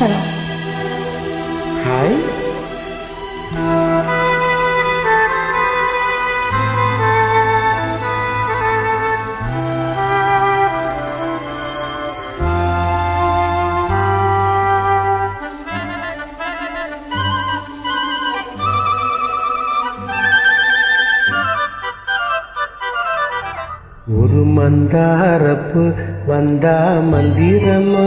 Hello hi ஒரு மந்தாரப்பு வந்தா மந்திரமா?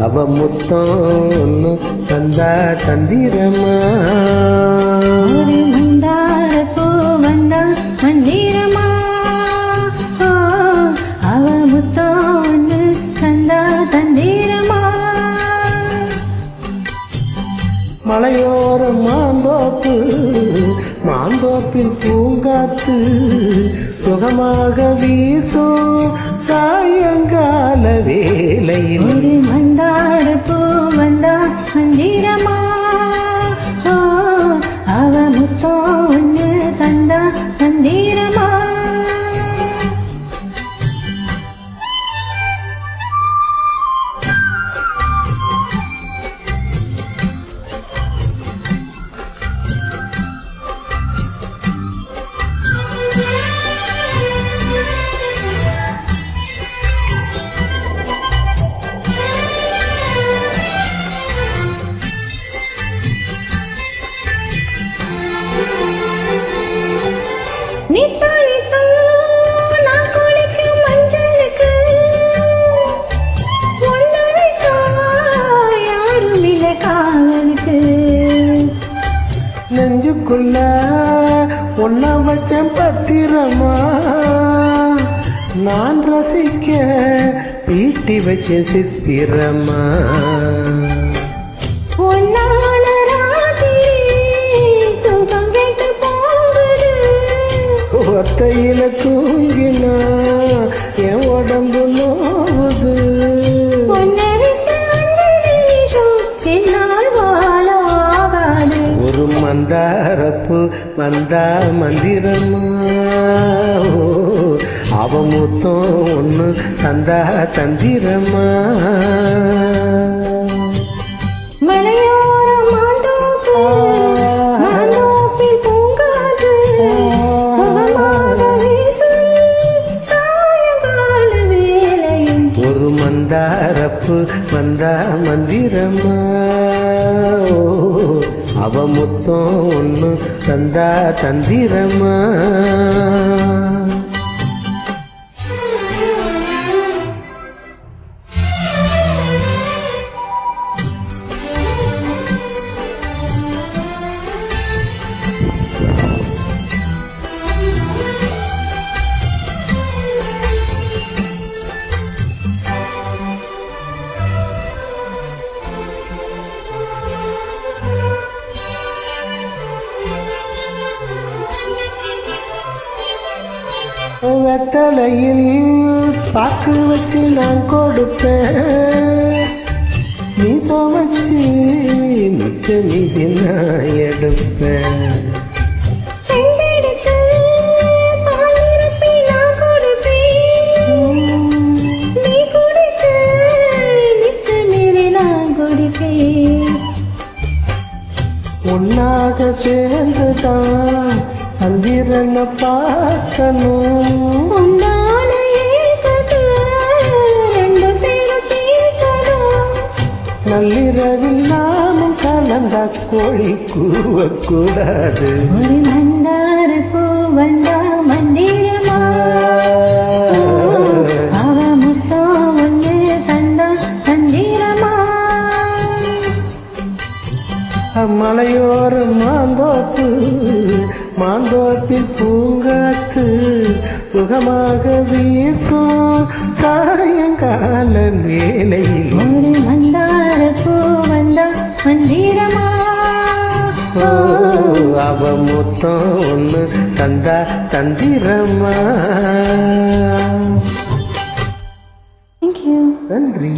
அவ முத்தம் தந்தா தந்திரமா? மாந்தோப்பில் பூங்காத்து சுகமாக வீசும் சாயங்கால வேலையில் ஒரு மந்தார பூ நெஞ்சுக்குள்ள ஒன்ன வச்சம் பத்திரமா? நான் ரசிக்க வீட்டி வச்ச சித்திரமா? வந்தா மந்திரமா? அவ முத்தம் ஒண்ணு தந்தா தந்திரமா? ஒரு மந்தாரப்பு வந்தா மந்திரமா? அவ முத்தம் ஒண்ணு தந்தா தந்திரமா? வெத்தலையில் பாக்கு வச்சு நான் கொடுப்பேன். நீ சமைச்சு மிச்ச மீதி நான் எடுப்பேன். நிச்ச ஒன்னாக சேர்ந்துதான் சந்திரனை பார்க்கணும். நள்ளிரவில் நாமும் கலந்தா கோழி கூவக்கூடாது. ஒரு மந்தார பூ வந்தா மந்திரமா? அவ முத்தம் ஒன்று தந்தா தந்திரமா? மலையோர மாந்தோப்பு மாந்தோப்பில் பூங்காத்து சுகமாக வீசும். முத்தம் ஒண்ணு தந்தா தந்திரமா. தேங்க்யூ நன்றி.